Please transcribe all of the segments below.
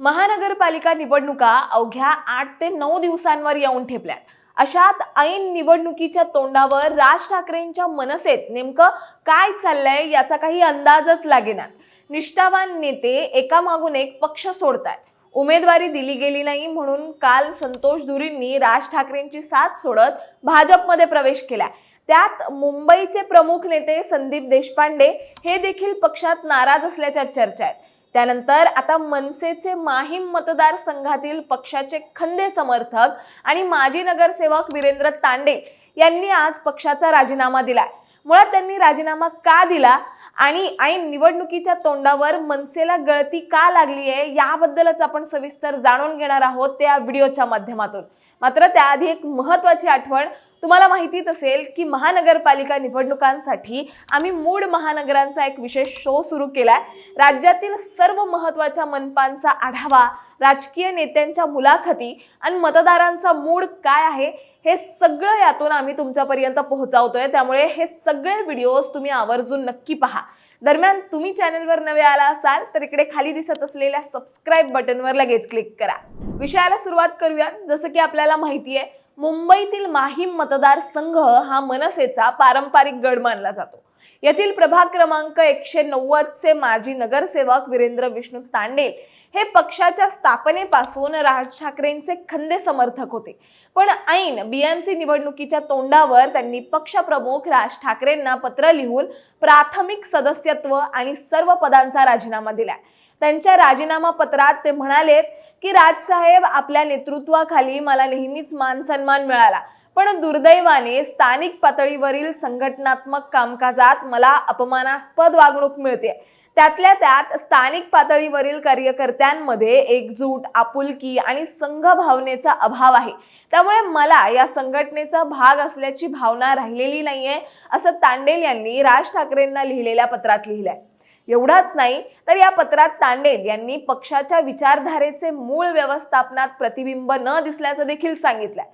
महानगरपालिका निवडणुका अवघ्या आठ ते नऊ दिवसांवर येऊन ठेपल्यात. अशात ऐन निवडणुकीच्या तोंडावर राज ठाकरेंच्या मनसेत नेमकं काय चाललंय याचा काही अंदाजच लागेना. निष्ठावान नेते एकामागून एक पक्ष सोडतात उमेदवारी दिली गेली नाही म्हणून काल संतोष धुरींनी राज ठाकरेंची साथ सोडत भाजपमध्ये प्रवेश केला त्यात मुंबईचे प्रमुख नेते संदीप देशपांडे हे देखील पक्षात नाराज असल्याच्या चर्चा आहेत त्यानंतर आता मनसेचे माहीम मतदारसंघातील पक्षाचे खंदे समर्थक आणि माजी नगरसेवक वीरेंद्र तांडे यांनी आज पक्षाचा राजीनामा दिलाय. मुळात त्यांनी राजीनामा का दिला? आणि ऐन निवडणुकीच्या तोंडावर मनसेला गळती का लागली आहे याबद्दलच आपण सविस्तर जाणून घेणार आहोत त्या व्हिडिओच्या माध्यमातून. मात्र त्याआधी एक महत्वाची आठवण तुम्हाला माहितीच असेल की महानगरपालिका निवडणुकांसाठी आम्ही मूळ महानगरांचा एक विशेष शो सुरू केलाय. राज्यातील सर्व महत्त्वाच्या मनपांचा आढावा राजकीय नेत्यांच्या मुलाखती आणि मतदारांचा मूड काय आहे हे सगळं यातून आम्ही तुमच्यापर्यंत पोहोचवतोय. त्यामुळे हे सगळे व्हिडिओज तुम्ही आवर्जून नक्की पहा. दरम्यान तुम्ही चॅनलवर नवे आला असाल तर इकडे खाली दिसत असलेल्या सबस्क्राईब बटनवर लगेच क्लिक करा. विषयाला सुरुवात करूयात. जसं की आपल्याला माहिती आहे मुंबईतील माहीम मतदारसंघ हा मनसेचा पारंपरिक गड मानला जातो. येथील प्रभाग क्रमांक एकशे नव्वदचे माजी नगरसेवक वीरेंद्र विष्णू तांडेल. हे पक्षाच्या स्थापनेपासून राज ठाकरेंचे खंदे समर्थक होते. पण ऐन बीएमसी निवडणुकीच्या तोंडावर त्यांनी पक्षप्रमुख राज ठाकरेंना पत्र लिहून प्राथमिक सदस्यत्व आणि सर्व पदांचा राजीनामा दिलाय. त्यांच्या राजीनामा पत्रात ते म्हणालेत की राजसाहेब आपल्या नेतृत्वाखाली मला नेहमीच मान सन्मान मिळाला. पण दुर्दैवाने स्थानिक पातळीवरील संघटनात्मक कामकाजात मला अपमानास्पद वागणूक मिळते त्यातल्या त्यात स्थानिक पातळीवरील कार्यकर्त्यांमध्ये एकजूट आपुलकी आणि संघ भावनेचा अभाव आहे. त्यामुळे मला या संघटनेचा भाग असल्याची भावना राहिलेली नाहीये असं तांडेल यांनी राज ठाकरेंना लिहिलेल्या पत्रात लिहिलंय. एवढाच नाही तर या पत्रात तांडेल यांनी पक्षाच्या विचारधारेचे मूळ व्यवस्थापनात प्रतिबिंब न दिसल्याचं देखील सांगितलंय.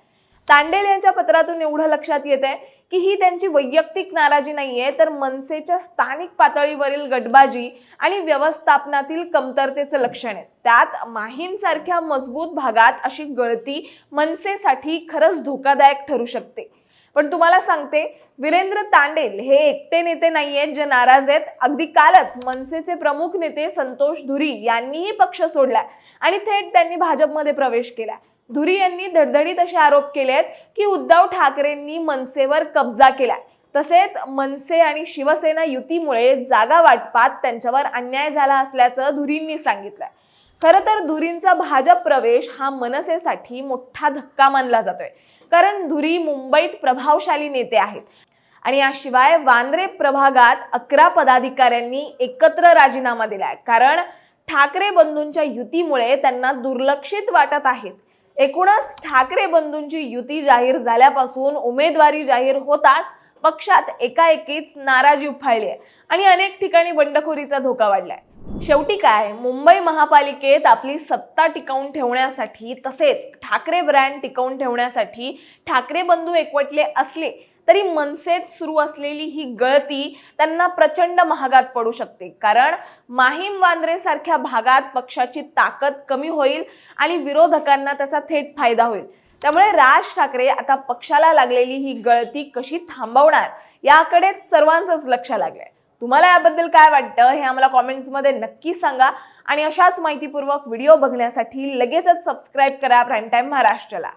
तांडेल यांच्या पत्रातून एवढं लक्षात येत आहे की ही त्यांची वैयक्तिक नाराजी नाहीये तर मनसेच्या स्थानिक पातळीवरील गटबाजी आणि व्यवस्थापनातील कमतरतेचं लक्षण आहे. त्यात माहीमसारख्या मजबूत भागात अशी गळती मनसेसाठी खरंच धोकादायक ठरू शकते. पण तुम्हाला सांगते वीरेंद्र तांडेल हे एकटे नेते नाही आहेत जे नाराज आहेत. अगदी कालच मनसेचे प्रमुख नेते संतोष धुरी यांनीही पक्ष सोडलाय आणि थेट त्यांनी भाजपमध्ये प्रवेश केला धुरी यांनी धडधडीत असे आरोप केले आहेत की उद्धव ठाकरेंनी मनसेवर कब्जा केलाय. तसेच मनसे आणि शिवसेना युतीमुळे जागा वाटपात त्यांच्यावर अन्याय झाला असल्याचं धुरींनी सांगितलंय. खरं तर धुरींचा भाजप प्रवेश हा मनसेसाठी मोठा धक्का मानला जातोय. कारण धुरी मुंबईत प्रभावशाली नेते आहेत. आणि याशिवाय वांद्रे प्रभागात अकरा पदाधिकाऱ्यांनी एकत्र राजीनामा दिलाय. कारण ठाकरे बंधूंच्या युतीमुळे त्यांना दुर्लक्षित वाटत आहेत. एकूणच ठाकरे बंधूंची युती जाहीर झाल्यापासून उमेदवारी जाहीर होतात पक्षात एकाएकीच नाराजी उफाळली आहे आणि अनेक ठिकाणी बंडखोरीचा धोका वाढलाय. शेवटी काय? मुंबई महापालिकेत आपली सत्ता टिकवून ठेवण्यासाठी तसेच ठाकरे ब्रँड टिकवून ठेवण्यासाठी ठाकरे बंधू एकवटले असले तरी मनसेत सुरू असलेली ही गळती त्यांना प्रचंड महागात पडू शकते. कारण माहीम वांद्रे सारख्या भागात पक्षाची ताकद कमी होईल आणि विरोधकांना त्याचा थेट फायदा होईल. त्यामुळे राज ठाकरे आता पक्षाला लागलेली ही गळती कशी थांबवणार याकडेच सर्वांचंच लक्ष लागलंय. तुम्हाला याबद्दल काय वाटतं हे आम्हाला कॉमेंट्समध्ये नक्की सांगा आणि अशाच माहितीपूर्वक व्हिडिओ बघण्यासाठी लगेचच सबस्क्राईब करा प्राईम टाईम महाराष्ट्राला.